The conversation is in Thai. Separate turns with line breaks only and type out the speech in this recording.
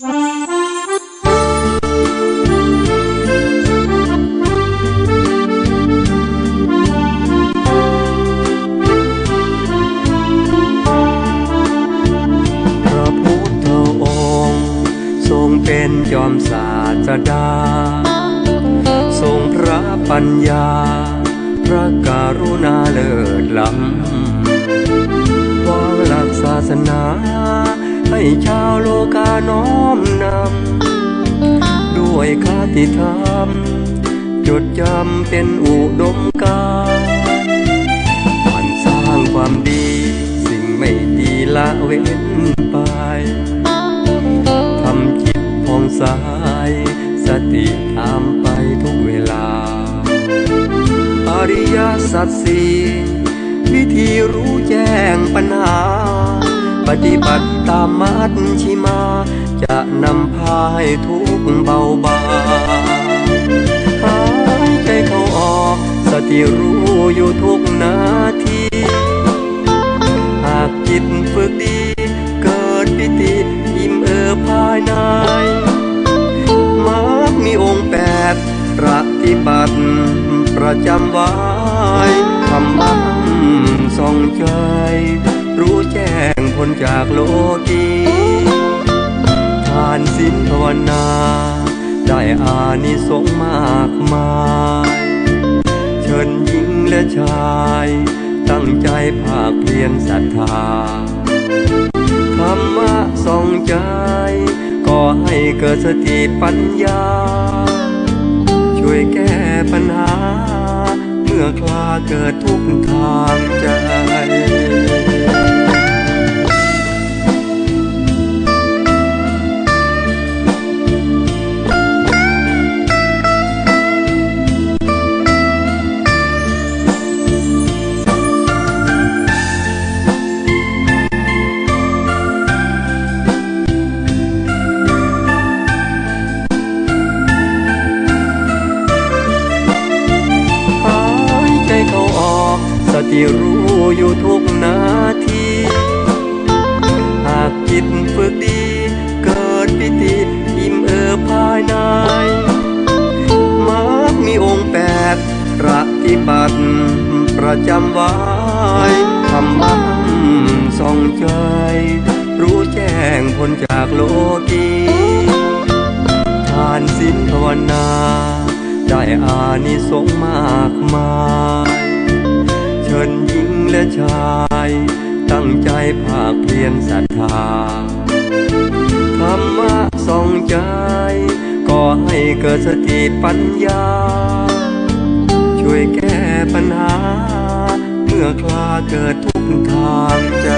จอมศาสดา ทรงพระปัญญา พระกรุณาเลิศล้ำวางหลักศาสนา ให้ชาวโลกาน้อมนำ ด้วยคติธรรม จดจำเป็นอุดมการมันสร้างความดี สิ่งไม่ดีละเว้นไป ทำจิตผ่องใสสติตามไปทุกเวลา อริยสัจสี่ ปฏิบัติตามมัชชิมา จะนำพาให้ทุกเบาบางหายใจเขาออก สติรู้อยู่ทุกนาที หากจิตฝึกดี เกิดปิติอิ่มเอิบภายในมักมีองค์แปดปฏิบัติประจำไว้ทำบ้างส่องใจรู้แจ้ง พ้นจากโลกีทานศีลภาวนา ได้อานิสงส์มากมาย เชิญหญิงและชาย ตั้งใจภาคเพียรศรัทธาธรรมะสองใจ ก็ให้เกิดสติปัญญา ช่วยแก้ปัญหา เมื่อคลาเกิดทุกทางใจ ติรู้อยู่ทุกนาที หากจิตฝึกดี เกิดปิติอิ่มเอิบภายในมักมีองค์แปดปฏิบัติประจำไว้ทำบ้างส่องใจ รู้แจ้งพ้นจากโลกีทานศีลภาวนา ได้อานิสงส์มากมาย เชิญหญิงและชาย ตั้งใจภาคเพียรศรัทธาธรรมะส่องใจ ก็ให้เกิดสติปัญญา ช่วยแก้ปัญหา เมื่อคลาเกิดทุกทางใจ